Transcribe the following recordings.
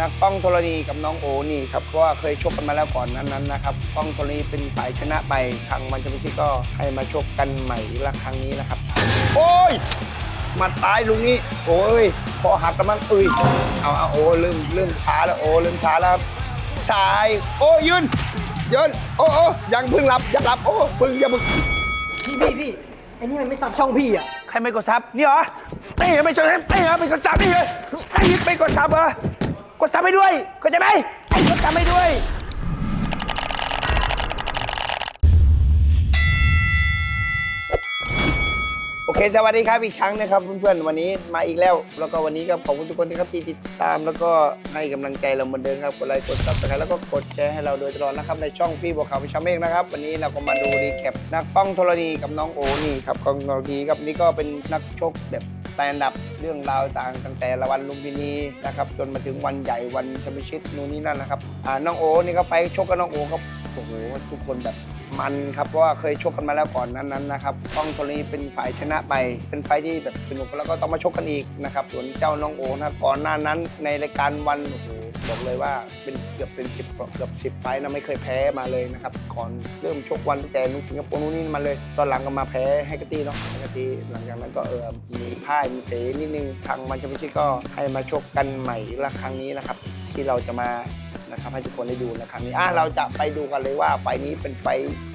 นักป้องธรณีกับน้องโอนี่ครับเพราะว่าเคยชกกันมาแล้วก่อนนั้นๆนะครับป้องธรณีเป็นฝ่ายชนะไปทางมันจะไม่ใช่ก็ให้มาชกกันใหม่ละครั้งนี้นะครับ โอ้ยหมาตายลุงนี่โอ้ยพอหักกระมังเอ้ยเอาเอาโอ้เริ่มเริ่มช้าแล้วโอ้เริ่มช้าแล้วครับสาย โอ้ยืนยืนโอ้โอ้ยังเพิ่งหลับอย่าหลับโอ้เพิ่งอย่าเพิ่งพี่พี่พี่ไอ้นี่มันไม่สับช่องพี่อะใครไม่กดซับนี่เหรอนี่ไม่ใช่นี่เหรอไม่กดซับนี่เลยไอ้ไม่กดซับเหรอ กดซับให้ด้วยเข้าใจไหมไอ้กดซับให้ด้วย โอเค สวัสดีครับอีกครั้งนะครับเพื่อนๆวันนี้มาอีกแล้ว แล้วก็วันนี้ก็ขอบคุณทุกคนที่ครับที่ติดตาม แล้วก็ให้กำลังใจเราเหมือนเดิมครับกดไลค์กดซับสไครต์แล้วก็กดแชร์ให้เราโดยตลอดนะครับในช่องพี่บัวขาวพิชาเมฆนะครับวันนี้เราก็มาดูรีแคปนักป้องธรณีกับน้องโอนี่ครับกองธรณีครับนี่ก็เป็นนักชกแบบแต่อันดับเรื่องราวต่างตั้งแต่ละวันลุมพินีนะครับจนมาถึงวันใหญ่วันชมเปี้ยนชิพนู่นนี่นั่นนะครับอ่าน้องโอนี่ก็ไปชกกับน้องโอครับโอ้โหทุกคนแบบ มันครับเพราะว่าเคยชกกันมาแล้วก่อนนั้นๆนะครับป้องโทนี้เป็นฝ่ายชนะไป เป็นไฟท์ที่แบบสนุกแล้วก็ต้องมาชกกันอีกนะครับส่วนเจ้าน้องโอนะก่อนหน้านั้นในรายการวันโอ้โหบอกเลยว่าเป็นเกือบเป็นสิบเกือบสิบไฟนะไม่เคยแพ้มาเลยนะครับก่อนเริ่มชกวันตั้งแต่นุสิงคโปร์นู่นนี่มาเลย ตอนหลังก็มาแพ้ให้กตี้เนาะให้กตี้หลังจากนั้นก็เออมีพ่ายมีเตะนิดนึงทางมันจะไม่ใช่ก็ให้มาชกกันใหม่ละครั้งนี้นะครับ ที่เราจะมา นะครับให้ทุกคนได้ดูนะครับนี่อะเราจะไปดูกันเลยว่าไฟนี้เป็นไฟ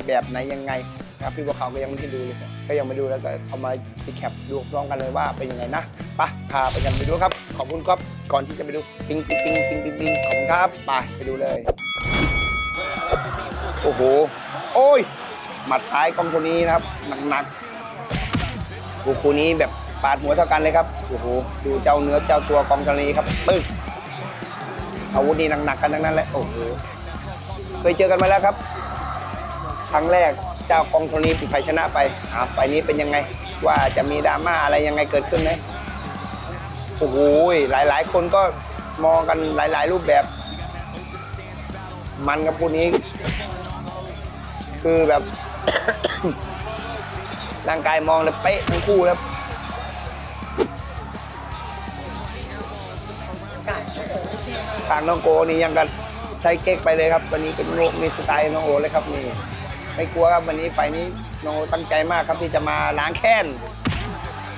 แบบไหนยังไงนะครับพี่บัวขาวก็ยังไม่ได้ดูเลยก็ยังไม่ดูแล้วก็เอามาดีแคปดูพร้อมกันเลยว่าเป็นยังไงนะไปพาไปกันไปดูครับ ขอบคุณครับก่อนที่จะไปดูปิงปิงปิงปิงปิงปิงขอบคุณครับไปไปดูเลย โอ้โห โอ้ยหมัดซ้ายกองตัวนี้นะครับหนักๆโอ้โหคู่นี้แบบปาดหัวเท่ากันเลยครับโอ้โหดูเจ้าเนื้อเจ้าตัวกองตัวนี้ครับปึ๊ก อาวุธนี่หนักๆกันทั้งนั้นแหละโอ้โหเคยเจอกันมาแล้วครับ ครั้งแรกเจ้ากองธรณีปิดไฟชนะไปอ่าไฟนี้เป็นยังไง ว่าจะมีดราม่าอะไรยังไงเกิดขึ้นไหมโอ้โหหลาย ๆ คนก็มองกันหลาย ๆ รูปแบบ มันกับคู่นี้ คือแบบ ร่างกายมองแล้วเป๊ะทั้งคู่แล้วางน้องโกนี่ยังกันใช้เก๊กไปเลยครับวันนี้เป็นโลกมีสไตล์น้องโอเลยครับนี่ไม่กลัวครับวันนี้ไฟนี้น้องโอตั้งใจมากครับที่จะมาล้างแค้น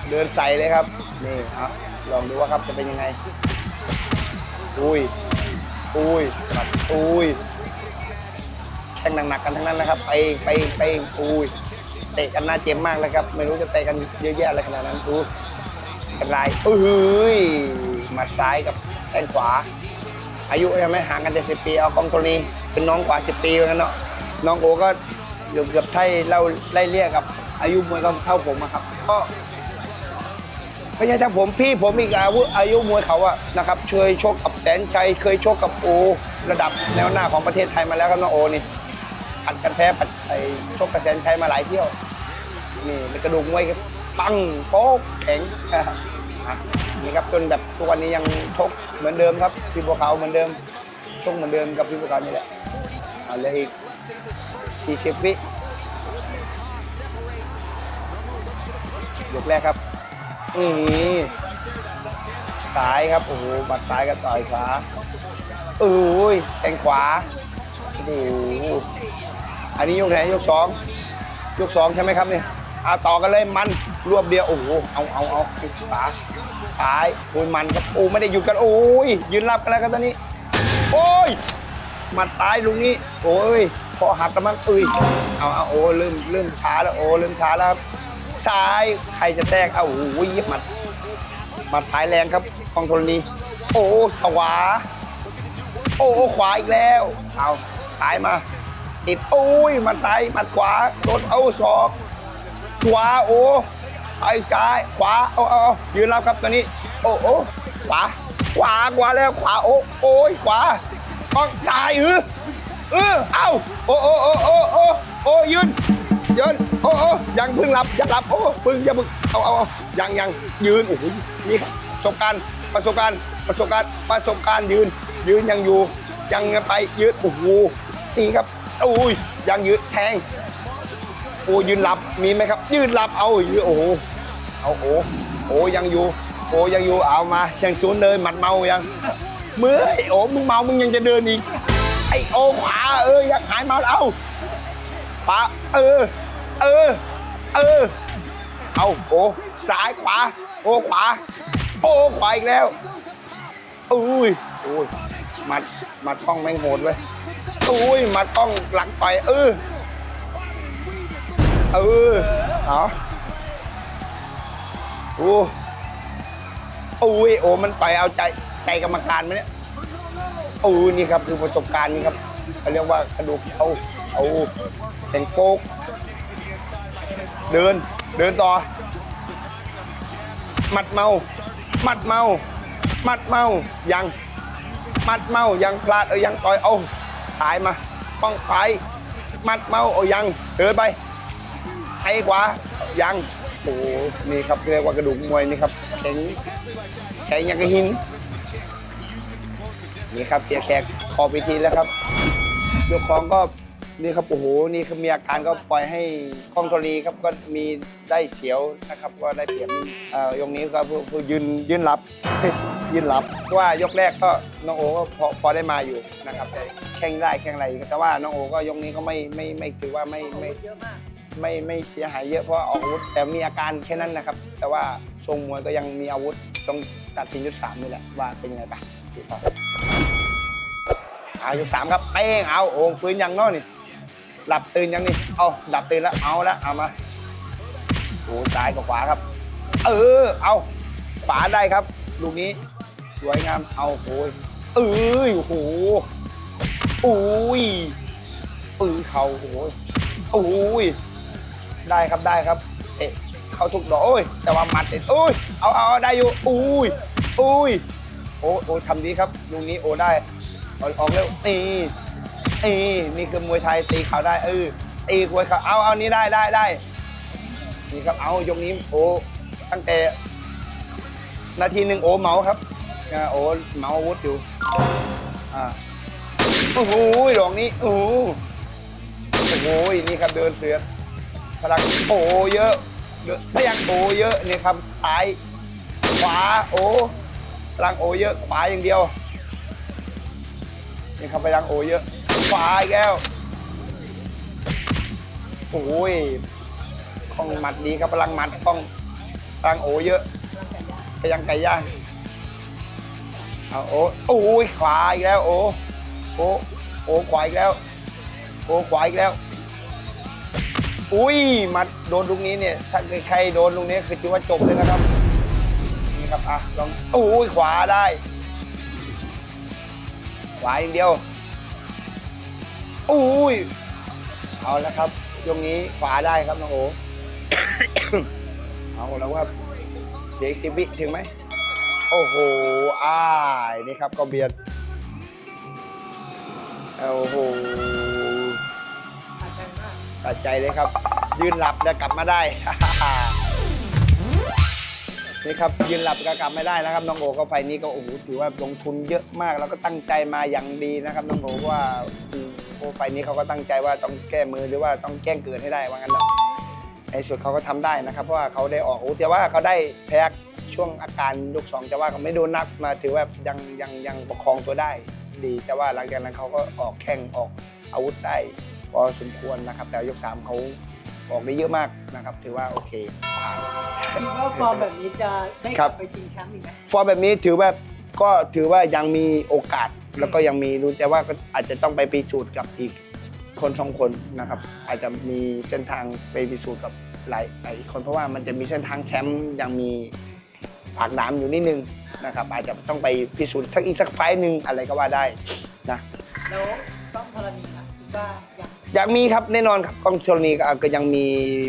เดินใส่เลยครับนี่เอาลองดูว่าครับจะเป็นยังไงอุ้ยอุ้ยปัดอุ้ยแข่งหนักๆกันทั้งนั้นนะครับ ไปไปไปอุ้ยเตะกันหน้าเจ็บมากเลยครับ ไม่รู้จะเตะกันเยอะแยะอะไรขนาดนั้นดูเป็นไรเอ้ยหมัดซ้ายกับแข้งขวา อายุยังไม่ห่างกันแต่สิปีเอากองตัวนี้เป็นน้องกว่า 10 ปีเหมือนกันเนาะน้องโอก็เกือบเกือบไทยเราไล่เรียกกับ อายุมวยก็เท่าผมอะครับก็ไม่ใช่ทั้งผมพี่ผมอีกอาวุธอายุมวยเขาอะนะครับเคยชกกับแสนชัยเคยชกกับโอระดับแนวหน้าของประเทศไทยมาแล้วครับน้องโอนี่ผัดกันแพ้ผัดไปชกกับแสนชัยมาหลายเที่ยวนี่เป็นกระดูกมวยบปังโป๊กแข็ง อะครับจนแบบทุกวันนี้ยังชกเหมือนเดิมครับพี่บัวขาวเหมือนเดิมชกเหมือนเดิมกับพี่บัวขาวนี่แหละเอาเลยอีก40วิยกแรกครับอือซ้ายครับโอ้โหบัดซ้ายกับต่อยขวาโอ้ยแทงขวาโอ้โหอันนี้ยกไหนยกสองยกสองใช่ไหมครับเนี่ยเอาต่อกันเลยมันรวบเดียวโอ้โหเอาเอาเอาขวา ซ้ายโอ้ยมันครับโอ้ไม่ได้หยุดกันโอ้ยยืนรับกันแล้วครับตอนนี้ โอ้ยหมัดซ้ายลุงนี้ โอ้ยพอหักกระมังเอ้ยเอาเอาโอ้เริ่มเริ่มช้าแล้วโอ้เริ่มช้าแล้วครับซ้ายใครจะแทรกเอาโอ้ยหมัดหมัดซ้ายแรงครับกองธรณีโอ้สวาโอ้ขวาอีกแล้วเอาซ้ายมาติดโอ้ยหมัดซ้ายหมัดขวาโดนเอาศอกขวาโอ้ ไปซ้าย ขวา เอาเอาเอายืนรับครับตอนนี้ โอ้โอ้ขวา ขวา ขวาแล้ว ขวา โอ้โอ้ยขวาต้องซ้ายเออเออเอ้า โอ้โอ้โอ้โอ้โอ้โอ้ยืนยืนโอ้โอ้ยังพิ่งหลับอย่าหลับ โอ้พิ่งอย่าพิ่งเอาเอาเอายังยังยืน โอ้โหนี่ครับประสบการณ์ ประสบการณ์ ประสบการณ์ ประสบการณ์ยืน ยืนยังอยู่ ยังไปยืนโอ้โหนี่ครับโอ้ยยังยืนแทง โอ้ยืนหลับมีไหมครับ ยืนหลับเอายืนโอ้โหเอาโอ้โอ้ยังอยู่ โอ้ยังอยู่เอามาเชียงศูนย์เลยหมัดเมายังมือไอโอมึงเมามึงยังจะเดินอีกไอโอขวาเออยากหายเมาแล้วเอาขวาเออ เออ เออ เอาโอซ้ายขวา โอขวา โอขวาอีกแล้วอุ้ยอุ้ยมัดมัดกล้องแม่งโหดเว้ยอุ้ยมัดกล้องหลังไปเออ เออเอาโอ้โอ้ยโอ้มันต่อยเอาใจใจกรรมการไหมเนี่ยโอ้นี่ครับคือประสบการณ์นี่ครับเขาเรียกว่ากระดูกเอาเอาแข่งโป๊กเดินเดินต่อมัดเมามัดเมามัดเมายังมัดเมายังพลาดเออยังต่อยเอาสายมาป้องไปมัดเมาเอายังเดินไป ไอ้ขวายังโอ้โหนี่ครับเรียกว่ากระดูกมวยนี่ครับแข็งแข็งยังกระหินนี่ครับเสียแขกคอไปทีแล้วครับยกของก็นี่ครับโอ้โหนี่คือมีอาการก็ปล่อยให้คองโทรีครับก็มีได้เสียวนะครับ ก็ได้เปรียบนิดเอ่อยกนี้ก็ผู้ผู้ยืนยืนรับยืนรับว่ายกแรกก็น้องโอก็พอพอได้มาอยู่นะครับแต่แข่งได้แข่งอะไรแต่ว่าน้องโอก็ยกนี้ก็ไม่ไม่ไม่ถือว่าไม่ไม่เยอะมาก ไม่ไม่เสียหายเยอะเพราะออกอาวุธ แต่มีอาการแค่นั้นนะครับ แต่ว่าทรงมวยก็ยังมีอาวุธต้องตัดสินยุทธสามนี่แหละว่าเป็นยังไงปะดูต่ออายุทธสามครับเป้งเอาโอ่งฟื้นยังเนาะนี่หลับตื่นยังนี่เอาหลับตื่นแล้วเอาแล้วเอามาโอ้ซ้ายกับขวาครับ เออเอาขวาได้ครับลูกนี้สวยงามเอาโอ้ยเอ้ยโอ้โหอุ้ยปืนเข่าโอ้โหโอ้ย ได้ครับได้ครับเอ๊ะเข้าทุกดอกโอ้ย แต่ว่าหมัดเด็ดโอ้ยเอาเอาเอาได้อยู่อุ้ยอุ้ยโอ้โอ้ทำดีครับลูกนี้โอ้ได้อออกเร็วนี่นี่นี่คือมวยไทยตีเขาได้เออตีมวยเขาเอาเอานี้ได้ได้ได้นี่ครับเอายกนี้โอ้ตั้งแต่ นาทีหนึ่งโอ้เมาครับโอ้เมาอาวุธอยู่อ่าโอ้โหดอกนี้โอ้หโอ้โหนี่ครับเดินเสือ พลังโอเยอะเยอะพลังโอเยอะนี่ครับซ้ายขวาโอพลังโอเยอะขวาอย่างเดียวนี่ครับพลังโอเยอะขวาอีกแล้วโอ้ยคล่องหมัดดีครับพลังหมัดคล่องพลังโอเยอะพลังไก่ย่างเอาโอโอ้ยขวาอีกแล้วโอโอโอขวาอีกแล้วโอขวาอีกแล้ว อุ้ยมาโดนลูกนี้เนี่ย ถ้าใครโดนลูกนี้คือถือว่าจบเลยนะครับ นี่ครับ อะ ลองอุ้ยขวาได้ ขวาอย่างเดียว อุ้ย เอาแล้วครับยกนี้ขวาได้ครับน้องโอเอาแล้วว่าเดี๋ยวอีกสิบวิถึงไหม โอ้โห อ้าย นี่ครับก็เบียด โอ้โห ตัดใจเลยครับ ยืนหลับแล้วกลับมาได้ นี่ครับยืนหลับก็กลับไม่ได้นะครับน้องโอก็ไฟนี้ก็โอ้โหถือว่าลงทุนเยอะมากแล้วก็ตั้งใจมาอย่างดีนะครับน้องโอว่าโอ้ไฟนี้เขาก็ตั้งใจว่าต้องแก้มือหรือว่าต้องแกล้งเกิดให้ได้ว่างั้นเนาะในสุดเขาก็ทำได้นะครับเพราะว่าเขาได้ออกอาวุธแต่ว่าเขาได้แพ้ช่วงอาการยกสองแต่ว่าเขาไม่โดนนับมาถือว่ายังยังยังประคองตัวได้ดี แต่ว่าหลังจากนั้นเขาก็ออกแข้งออกอาวุธได้ อสมควรนะครับ แต่ยกสามเขาออกได้เยอะมากนะครับ ถือว่าโอเคผ่านคิดว่าฟอร์มแบบนี้จะได้กครัลับบไปชิงแชมป์อีกไหมฟอร์มแบบนี้ถือว่าก็ถือว่ายังมีโอกาสแล้วก็ยังมีรุ่นแต่ว่าก็อาจจะต้องไปพิสูจน์กับอีกคนสองคนนะครับ อาจจะมีเส้นทางไปพิสูจน์กับหลายหลายคนเพราะว่ามันจะมีเส้นทางแชมป์ยังมีผากน้ำอยู่นิดนึงนะครับอาจจะต้องไปพิสูจน์สักอีกสักไฟล์หนึ่งอะไรก็ว่าได้นะแล้วต้องธรณีนะคิดว่า ยังมีครับแน่นอนครับกล้องธรณีก็ก็ยังมี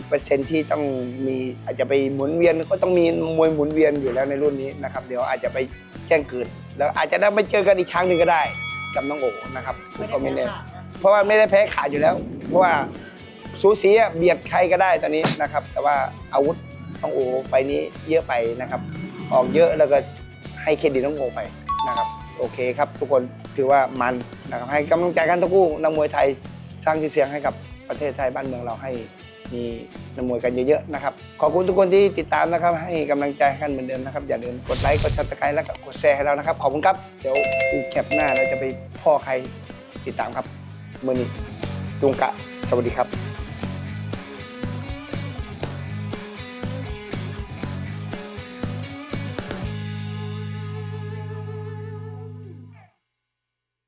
เปอร์เซ็นต์ที่ต้องมีอาจจะไปหมุนเวียนก็ต้องมีมวยหมุนเวียนอยู่แล้วในรุ่นนี้นะครับเดี๋ยวอาจจะไปแจ้งเกิดแล้วอาจจะได้ไปเจอกันอีกครั้งหนึ่งก็ได้กับน้องโอนะครับก็ไม่แน่ขาดนะเพราะว่าไม่ได้แพ้ขาดอยู่แล้ว เพราะว่าสูสีอะเบียดใครก็ได้ตอนนี้นะครับ แต่ว่าอาวุธน้องโอไฟนี้เยอะไปนะครับ ออกเยอะแล้วก็ให้เครดิตน้องโอไปนะครับ โอเคครับ ทุกคนถือว่ามันนะครับให้กำลังใจกันทุกคู่นักมวยไทย สร้างชื่อเสียงให้กับประเทศไทยบ้านเมืองเราให้มีนักมวยกันเยอะๆนะครับ ขอบคุณทุกคนที่ติดตามนะครับ ให้กำลังใจกันเหมือนเดิมนะครับ อย่าลืมกดไลค์กดซับสไครต์แล้วก็กดแชร์ให้เรานะครับ ขอบคุณครับเดี๋ยวดูแคปหน้าเราจะไปพ่อใครติดตามครับมือนี้จุงกะ สวัสดีครับ